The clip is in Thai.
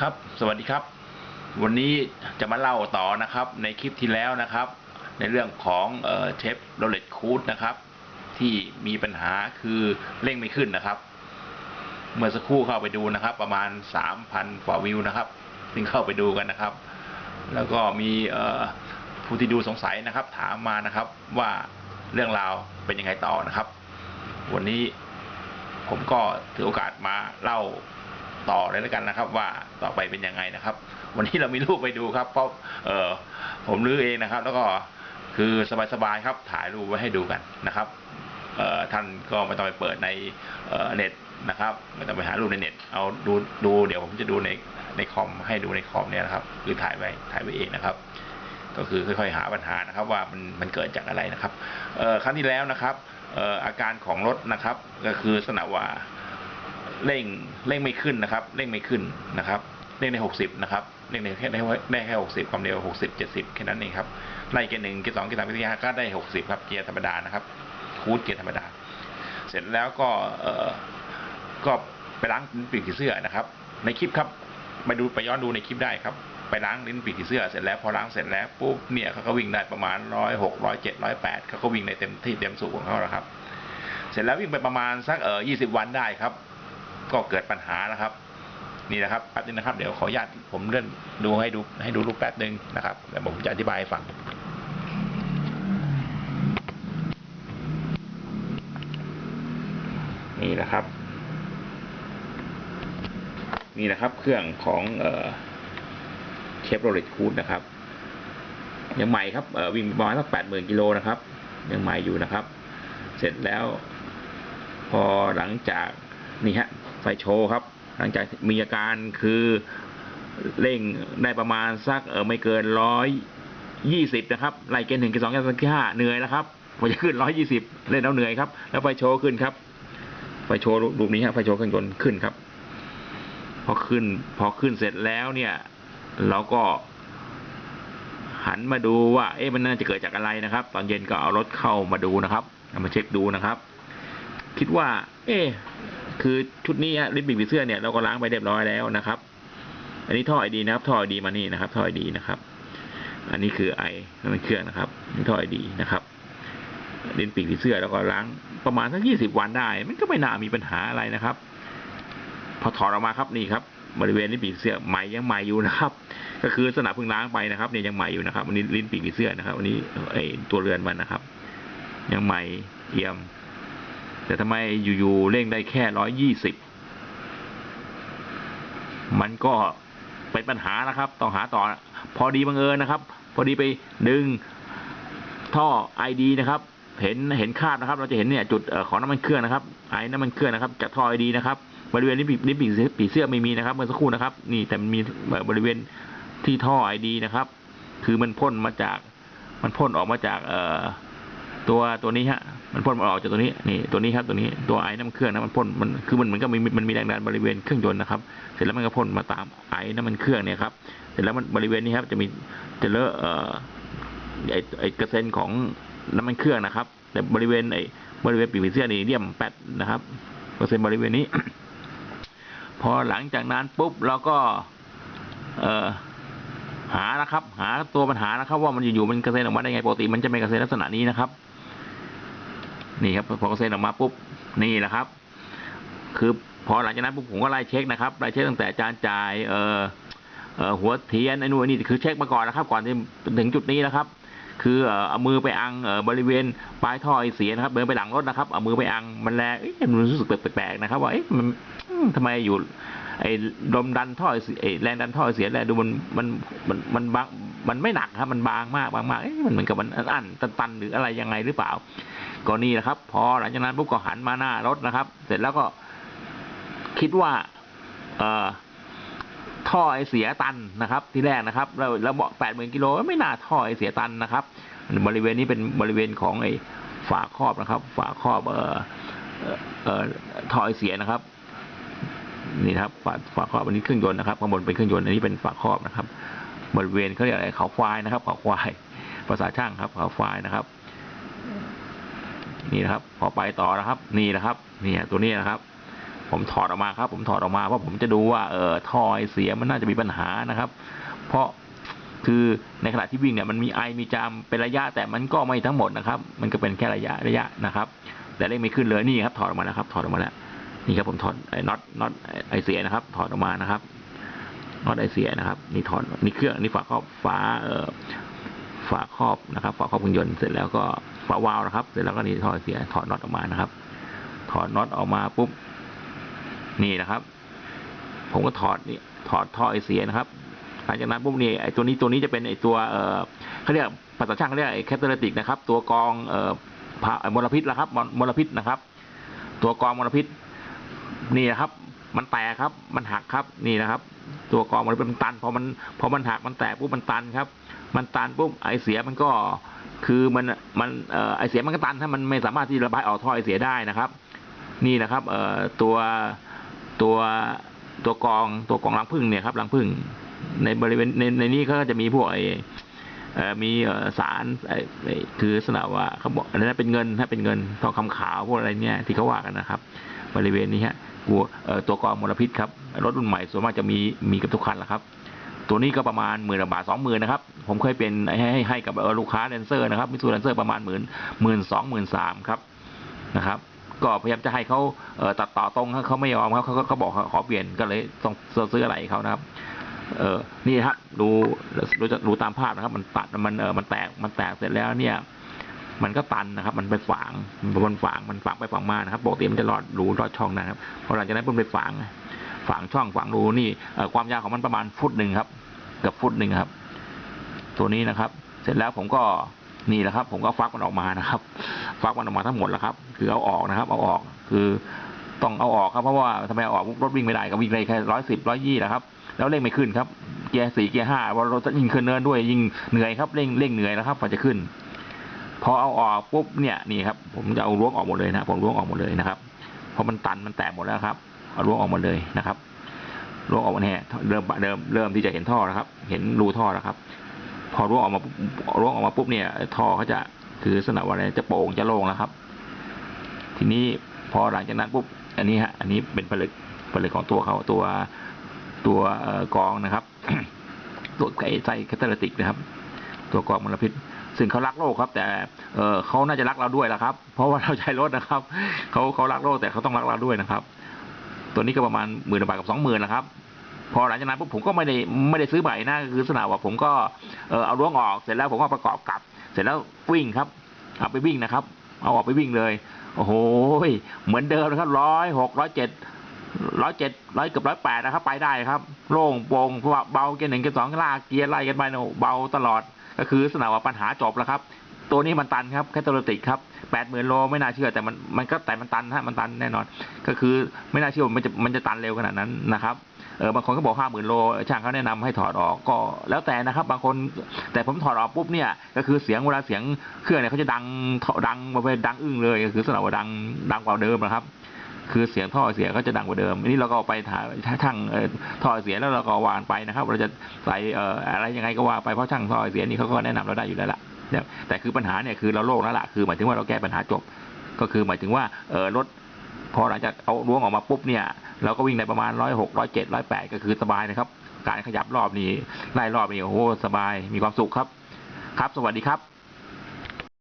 ครับสวัสดีครับ วันนี้จะมาเล่าต่อนะครับ ในคลิปที่แล้วนะครับ ในเรื่องของเชฟโรเลตคูดนะครับ ที่มีปัญหาคือเร่งไม่ขึ้นนะครับ เมื่อสักครู่เข้าไปดูนะครับ ประมาณ 3,000กว่าวิวนะครับซึ่งเข้าไปดูกันนะครับ แล้วก็มีผู้ที่ดูสงสัยนะครับ ถามมานะครับว่าเรื่องราวเป็นยังไงต่อนะครับ วันนี้ผมก็ถือโอกาสมาเล่า ต่อเลยแล้วกันนะครับ ว่าต่อไปเป็นยังไงนะครับ วันนี้เรามีรูปไปดูครับ เพราะเออผมรื้อเองนะครับ แล้วก็คือสบายๆครับถ่ายรูปไว้ให้ดูกันนะครับเออท่านก็ไม่ต้องไปเปิดในเน็ตนะครับไม่ต้องไปหารูปในเน็ต เอาดูดูเดี๋ยวผมจะดูในในคอมให้ดูในคอมเนี่ยนะครับ คือถ่ายไว้ถ่ายไว้เองนะครับ ก็คือค่อยๆหาปัญหานะครับ ว่ามันมันเกิดจากอะไรนะครับเออครั้งที่แล้วนะครับเอออาการของรถนะครับ ก็คือลักษณะว่า เร่งเร่งไม่ขึ้นนะครับ เร่งไม่ขึ้นนะครับ เร่งในหกสิบนะครับ เร่งในแค่ได้แค่หกสิบความเร็วหกสิบเจ็ดสิบแค่นั้นเองครับไล่เกียร์หนึ่งเกียร์สองเกียร์สามเกียร์สี่ก็ได้หกสิบครับ เกียร์ธรรมดานะครับ คูดเกียร์ธรรมดา เสร็จแล้วก็เอ่อก็ไปล้างลิ้นปีกผีเสื้อนะครับ ในคลิปครับไปดูไปย้อนดูในคลิปได้ครับไปล้างลิ้นปีกผีเสื้อเสร็จแล้วพอล้างเสร็จแล้วปุ๊บเนี่ยเขาก็วิ่งได้ประมาณร้อยหกร้อยเจ็ดร้อยแปดเขาก็วิ่งในเต็มที่เต็มสูบของเขาแล้วครับ เสร็จแล้ววิ่งไปประมาณสักเออยี่สิบวันได้ครับ ก็เกิดปัญหานะครับ นี่นะครับแป๊บนึงนะครับ เดี๋ยวขออนุญาตผมเลื่อนดูให้ดูให้ดูรูปแป๊บนึงนะครับเดี๋ยวผมจะอธิบายให้ฟังนี่นะครับ นี่นะครับเครื่องของเอ่อเชฟโรเลตคูดนะครับยังใหม่ครับวิ่งประมาณสักแปดหมื่นกิโลนะครับ ยังใหม่อยู่นะครับ เสร็จแล้ว พอหลังจากนี่ฮะ ไฟโชว์ครับ หลังจากมีอาการคือเร่งได้ประมาณสักเออไม่เกินร้อยยี่สิบนะครับไล่เกณฑ์หนึ่งเกณฑ์สองเกณฑ์สามเกณฑ์ห้าเหนื่อยแล้วครับพอจะขึ้นร้อยยี่สิบเล่นแล้วเหนื่อยครับ แล้วไฟโชว์ขึ้นครับไฟโชว์รูปนี้ฮะไฟโชว์เครื่องยนต์ขึ้นครับ พอขึ้น พอขึ้นเสร็จแล้วเนี่ย เราก็หันมาดูว่า เอ๊ะมันน่าจะเกิดจากอะไรนะครับ ตอนเย็นก็เอารถเข้ามาดูนะครับเอามาเช็คดูนะครับ คิดว่า เอ๊ะ คือชุดนี้ฮะลิปบิกผีเสื้อเนี่ยเราก็ล้างไปเรียบร้อยแล้วนะครับ อันนี้ท่อไอดีนะครับท่อไอดีมานี่นะครับท่อไอดีนะครับ อันนี้คือไอน้ำมันเครื่องนะครับนี่ท่อไอดีนะครับลิ้นปีกผีเสื้อแล้วก็ล้างประมาณสักยี่สิบวันได้ มันก็ไม่น่ามีปัญหาอะไรนะครับ พอถอดออกมาครับนี่ครับ บริเวณลิ้นปีกเสื้อใหม่ยังใหม่อยู่นะครับ ก็คือสนับเพิ่งล้างไปนะครับเนี่ยยังใหม่อยู่นะครับอันนี้ลิ้นปีกผีเสื้อนะครับอันนี้ไอตัวเรือนมันนะครับ ยังใหม่เอี่ยม แต่ทำไมอยู่ๆเร่งได้แค่ร้อยยี่สิบมันก็เป็นปัญหานะครับ ต้องหาต่อ พอดีบังเอิญนะครับ พอดีไปดึงท่อไอดีนะครับ เห็นเห็นคาบนะครับ เราจะเห็นเนี่ยจุดอของน้ำมันเครื่องนะครับไอ้น้ำมันเครื่องนะครับจากท่อไอดีนะครับ บริเวณนี้ปีนี้ปีปีเสื้อไม่มีนะครับเมื่อสักครู่นะครับ นี่แต่มีบริเวณที่ท่อไอดีนะครับ คือมันพ่นมาจาก มันพ่นออกมาจากเอ่อตัวตัวนี้ฮะ มันพ่นออกจากตัวนี้นี่ตัวนี้ครับตัวนี้ตัวไอ้น้ำมันเครื่องนะมันพ่นมันคือมันเหมือนกับมีมันมีแรงดันบริเวณเครื่องยนต์นะครับ เสร็จแล้วมันก็พ่นมาตามไอ้น้ำมันเครื่องเนี่ยครับเสร็จแล้วมันบริเวณนี้ครับจะมีจะเลอะเอ่อไอ้ไอ้กระเซ็นของน้ำมันเครื่องนะครับ แต่บริเวณไอ้บริเวณปีกผีเสื้อนี่เลี่ยมแปดนะครับกระเซ็นบริเวณนี้ พอหลังจากนั้นปุ๊บเราก็ เอ่อหานะครับ หาตัวปัญหานะครับ ว่ามันอยู่ๆมันกระเซ็นออกมาได้ไงปกติมันจะไม่กระเซ็นลักษณะนี้นะครับ นี่ครับพอกระเซ็นออกมาปุ๊บนี่แหละครับ คือพอหลังจากนั้นปุ๊บผมก็ไล่เช็คนะครับไล่เช็คตั้งแต่จานจ่ายเออเออหัวเทียนไอ้นู่นไอ้นี่คือเช็คมาก่อนนะครับ ก่อนที่ถึงจุดนี้นะครับ คือเอามือไปอังเออบริเวณปลายท่อไอเสียนะครับเดินไปหลังรถนะครับเอามือไปอังมันแลเอ๊ะมันรู้สึกแปลกๆนะครับ ว่าเอ๊ะมันทำไมอยู่ไอ้ลมดันท่อไอเสียแรงดันท่อไอเสียแรงดูมันมันมันมันบางมันไม่หนักครับ มันบางมากบางมากเอ๊ะมันเหมือนกับมันอันตันๆหรืออะไรยังไงหรือเปล่า ก็นี่แหละครับ พอหลังจากนั้นปุ๊บก็หันมาหน้ารถนะครับ เสร็จแล้วก็คิดว่า เอ่อท่อไอเสียตันนะครับ ที่แรกนะครับเราเราบอกแปดหมื่นกิโลไม่น่าท่อไอเสียตันนะครับ บริเวณนี้เป็นบริเวณของไอฝาครอบนะครับ ฝาครอบเอ่อเอ่อท่อไอเสียนะครับ นี่ครับฝาฝาครอบอันนี้เครื่องยนต์นะครับข้างบนเป็นเครื่องยนต์อันนี้เป็นฝาครอบนะครับ บริเวณเขาเรียกอะไรเขาควายนะครับเขาควายภาษาช่างครับเขาควายนะครับ นี่นะครับพอไปต่อนะครับ นี่นะครับ เนี่ย ตัวนี้นะครับ ผมถอดออกมาครับ ผมถอดออกมาเพราะผมจะดูว่าเออท่อไอเสียมันน่าจะมีปัญหานะครับ เพราะคือในขณะที่วิ่งเนี่ยมันมีไอมีจามเป็นระยะแต่มันก็ไม่ทั้งหมดนะครับ มันก็เป็นแค่ระยะระยะนะครับ แต่เลขไม่ขึ้นเลยนี่ครับถอดออกมาแล้วครับ ถอดออกมาแล้วนี่ครับผมถอดไอ้น็อตน็อตไอเสียนะครับ ถอดออกมานะครับน็อตไอเสียนะครับ นี่ถอดนี่เครื่องนี่ฝาครอบฝาเอ่อ ฝาครอบนะครับฝาครอบเครื่องยนต์เสร็จแล้วก็ฝาวาล์วนะครับ เสร็จแล้วก็นี่ถอดเสียถอดน็อตออกมานะครับ ถอดน็อตออกมาปุ๊บนี่นะครับ ผมก็ถอดนี่ถอดท่อไอเสียนะครับหลังจากนั้นปุ๊บนี่ไอตัวนี้ตัวนี้จะเป็นไอตัวเออเขาเรียกภาษาช่างเขาเรียกไอแคตเตอร์ติกนะครับ ตัวกองเอ่อมลพิษละครับมลพิษนะครับ ตัวกองมลพิษนี่นะครับ มันแตกครับ มันหักครับนี่นะครับ ตัวกรองมลพิษมันตันพอมันพอมันหักมันแตกปุ๊บมันตันครับ มันตันปุ๊บไอเสียมันก็คือมันมันไอเสียมันก็ตันถ้ามันไม่สามารถที่ระบายออกท่อไอเสียได้นะครับ นี่นะครับเอ่อตัวตัวตัวกรองตัวกรองรังผึ้งเนี่ยครับรังผึ้งในบริเวณในในนี้เขาก็จะมีพวกไอเอ่อมีสารไอคือลักษณะว่าเขาบอกอันนั้นเป็นเงินถ้าเป็นเงินทองคำขาวพวกอะไรเนี่ยที่เขาว่ากันนะครับ บริเวณนี้ฮะกัวตัวกรองมลพิษครับรถรุ่นใหม่ส่วนมากจะมีมีกับทุกคันแหละครับ ตัวนี้ก็ประมาณหมื่นบาทสองหมื่นนะครับ ผมเคยเป็นให้ให้ให้กับลูกค้าแดนเซอร์นะครับมิสูแดนเซอร์ประมาณหมื่นหมื่นสองหมื่นสามครับนะครับ ก็พยายามจะให้เขาเตัดต่อตรงเขาไม่ยอมครับเขาเขาบอกเขาขอเปลี่ยนก็เลยต้องซื้ออะไรเขานะครับเออนี่ฮะดูดูจะดูตามภาพนะครับ มันตัดมันเออมันแตกมันแตกเสร็จแล้วเนี่ย มันก็ตันนะครับ มันไปฝังมันฝังมันฝังไปฝังมานะครับปกติมันจะรอดรูรอดช่องนะครับพอหลังจากนั้นมันไปฝังฝังช่องฝังรูนี่ความยาวของมันประมาณฟุตหนึ่งครับเกือบฟุตหนึ่งครับ ตัวนี้นะครับ เสร็จแล้วผมก็นี่แหละครับ ผมก็ฟักมันออกมานะครับ ฟักมันออกมาทั้งหมดแล้วครับ คือเอาออกนะครับ เอาออกคือต้องเอาออกครับเพราะว่าทำไมเอาออกรถวิ่งไม่ได้ก็วิ่งได้แค่ร้อยสิบร้อยยี่แหละครับแล้วเร่งไม่ขึ้นครับเกียร์สี่เกียร์ห้าว่าราจะยิ่งขึ้นเนินด้วยยิ่งเหนื่อยครับเร่งเร่งเหนื่อยแล้วครับพอจะขึ้น พอเอาออกปุ๊บเนี่ยนี่ครับ ผมจะเอาล้วงออกหมดเลยนะผมล้วงออกหมดเลยนะครับเพราะมันตันมันแตกหมดแล้วครับเอาล้วงออกหมดเลยนะครับล้วงออกมาเนี่ยเริ่มเริ่มเริ่มที่จะเห็นท่อแล้วครับ เห็นรูท่อแล้วครับ พอล้วงออกมาล้วงออกมาปุ๊บเนี่ย ท่อเขาจะคือลักษณะว่าอะไรจะโป่งจะโล่งแล้วครับ ทีนี้พอหลังจากนั้นปุ๊บอันนี้ฮะอันนี้เป็นผลึกผลึกของตัวเขาตัวตัวกรองนะครับตัวไอ้ไส้แคตาลิติกนะครับ ตัวกรองมลพิษ ซึ่งเขารักโลกครับ แต่เออเขาน่าจะรักเราด้วยละครับ เพราะว่าเราใช้รถนะครับเขาเขารักโลกแต่เขาต้องรักเราด้วยนะครับ ตัวนี้ก็ประมาณหมื่นบาทกับสองหมื่นนะครับ พอหลังจากนั้นปุ๊บผมก็ไม่ได้ไม่ได้ซื้อใหม่นะคือลักษณะว่าผมก็เออเอาล้วงออกเสร็จแล้วผมก็ประกอบกลับ เสร็จแล้ววิ่งครับเอาไปวิ่งนะครับ เอาออกไปวิ่งเลยโอ้โหเหมือนเดิมนะครับร้อยหกร้อยเจ็ดร้อยเจ็ดร้อยเกือบร้อยแปดนะครับ ไปได้ครับ โล่งโปร่งเพราะว่าเบาเกียร์หนึ่งเกียร์สองลากเกียร์ไล่กันไปเนอะเบาตลอด ก็คือลักษณะว่าปัญหาจบแล้วครับ ตัวนี้มันตันครับแคตตาลิติกครับแปดหมื่นโลไม่น่าเชื่อแต่มันมันก็แต่มันตันฮะมันตันแน่นอน ก็คือไม่น่าเชื่อมันจะมันจะตันเร็วขนาดนั้นนะครับเออบางคนก็บอกห้าหมื่นโลช่างเขาแนะนำให้ถอดออกก็แล้วแต่นะครับ บางคนแต่ผมถอดออกปุ๊บเนี่ย ก็คือเสียงเวลาเสียงเครื่องเนี่ยเขาจะดังดังมาเป็นดังอึ้งเลยก็คือสำหรับว่าดังดังกว่าเดิมนะครับ คือเสียงท่อเสียก็จะดังกว่าเดิมอันนี้เราก็ไปถ่ายช่างท่อท่อเสียแล้วเราก็วางไปนะครับ เราจะใส่เอ่ออะไรยังไงก็ว่าไปเพราะช่างท่อเสียนี่เขาก็แนะนำเราได้อยู่แล้วล่ะเนี่ยแต่คือปัญหาเนี่ยคือเราโล่งแล้วล่ะคือหมายถึงว่าเราแก้ปัญหาจบ ก็คือหมายถึงว่าเออรถพอหลังจากเอาล้วงออกมาปุ๊บเนี่ยเราก็วิ่งได้ประมาณร้อยหกร้อยเจ็ดร้อยแปดก็คือสบายนะครับ การขยับรอบนี้ไล่รอบนี้โอ้โหสบายมีความสุขครับ ครับ สวัสดีครับ